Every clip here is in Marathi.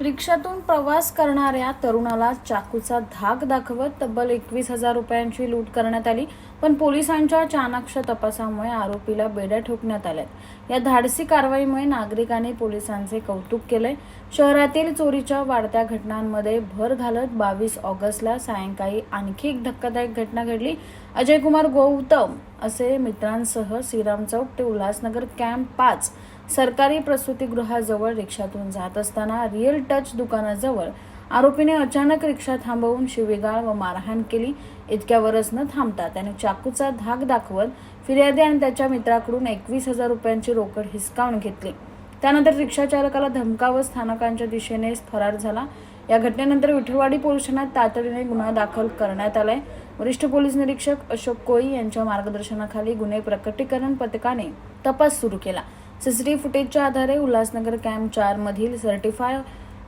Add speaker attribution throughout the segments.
Speaker 1: रिक्षातून प्रवास करणाऱ्या तरुणाला चाकूचा धाक दाखवत तब्बल एकवीस हजार रुपयांची लूट करण्यात आली पण पोलिसांच्या चाणाक्ष तपासामुळे आरोपीला बेड्या ठोकण्यात आल्यात. या धाडसी कारवाईमुळे नागरिकांनी पोलिसांचे कौतुक केले शहरातील चोरीच्या वाढत्या घटनांमध्ये भर घालत बावीस ऑगस्टला सायंकाळी आणखी एक धक्कादायक घटना घडली. अजय कुमार गौतम असे मित्रांसह श्रीराम चौक ते उल्हासनगर कॅम्प पाच सरकारी प्रसूतीगृहाजवळ रिक्षातून जात असताना रिअल टच दुकानाजवळ आरोपीने अचानक रिक्षा थांबवून शिवीगाळ व मारहाण केली. इतक्यावरच न थांबता त्याने चाकूचा धाक दाखवत फिर्यादी आणि त्याच्या मित्राकडून एकवीस हजार रुपयांची रोकड हिसकावून घेतली. त्यानंतर रिक्षा चालकाला धमकावत स्थानकांच्या दिशेने फरार झाला. या घटनेनंतर विठलवाडी पोलीस ठाण्यात तातडीने गुन्हा दाखल करण्यात आलाय. वरिष्ठ पोलीस निरीक्षक अशोक कोळी यांच्या मार्गदर्शनाखाली गुन्हे प्रकटीकरण पथकाने तपास सुरू केला. सीसीटीव्ही फुटेजच्या आधारे उल्हासनगर कॅम्प चारमधील सर्टिफाय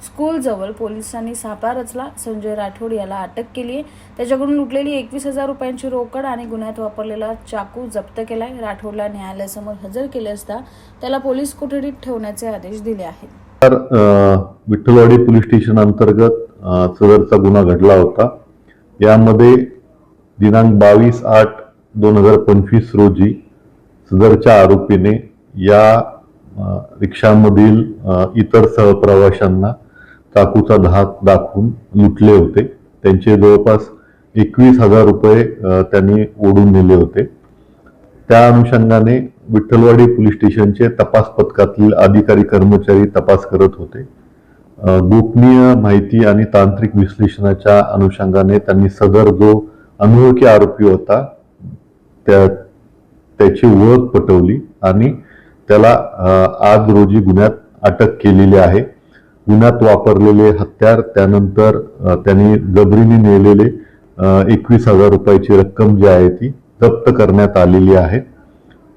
Speaker 1: स्कूलजवळ पोलिसांनी सापळा रचला. संजय राठोड याला अटक केली आहे त्याच्याकडून लुटलेली एकवीस हजार रुपयांची रोकड आणि गुन्ह्यात वापरलेला चाकू जप्त केला आहे राठोडला न्यायालयासमोर हजर केले असता त्याला पोलीस कोठडीत ठेवण्याचे आदेश दिले आहेत.
Speaker 2: तर विठ्ठलवाडी पोलीस स्टेशन अंतर्गत सदरचा गुन्हा घडला होता. यामध्ये दिनांक बावीस आठ दोन हजार पंचवीस रोजी सदरच्या आरोपीने या रिक्षामधील इतर सहप्रवाशांना चाकूचा धाक दाखवून लुटले होते. त्यांचे जवळपास एकवीस हजार रुपये त्यांनी ओढून नेले होते. त्या अनुषंगाने विठ्ठलवाडी पोलीस स्टेशनचे तपास पथकातील अधिकारी कर्मचारी तपास करत होते. गोपनीय माहिती आणि तांत्रिक विश्लेषणाच्या अनुषंगाने त्यांनी सदर जो अनोळखी आरोपी होता त्या त्याची ओळख पटवली आणि त्याला आज रोजी गुन्ह्यात अटक केलेली आहे. गुन्ह्यात वापरलेले हत्यार त्यानंतर त्यांनी जबरीने नेलेले एकवीस हजार रुपयाची रक्कम जी आहे ती जप्त करण्यात आलेली आहे.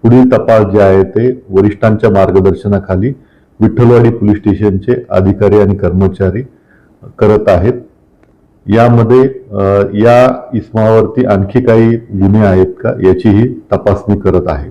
Speaker 2: पुढील तपास जे आहे ते वरिष्ठांच्या मार्गदर्शनाखाली विठ्ठलवाडी पोलीस स्टेशनचे अधिकारी आणि कर्मचारी करत आहेत. यामध्ये या इस्मावरती आणखी काही गुन्हे आहेत का याचीही तपासणी करत आहे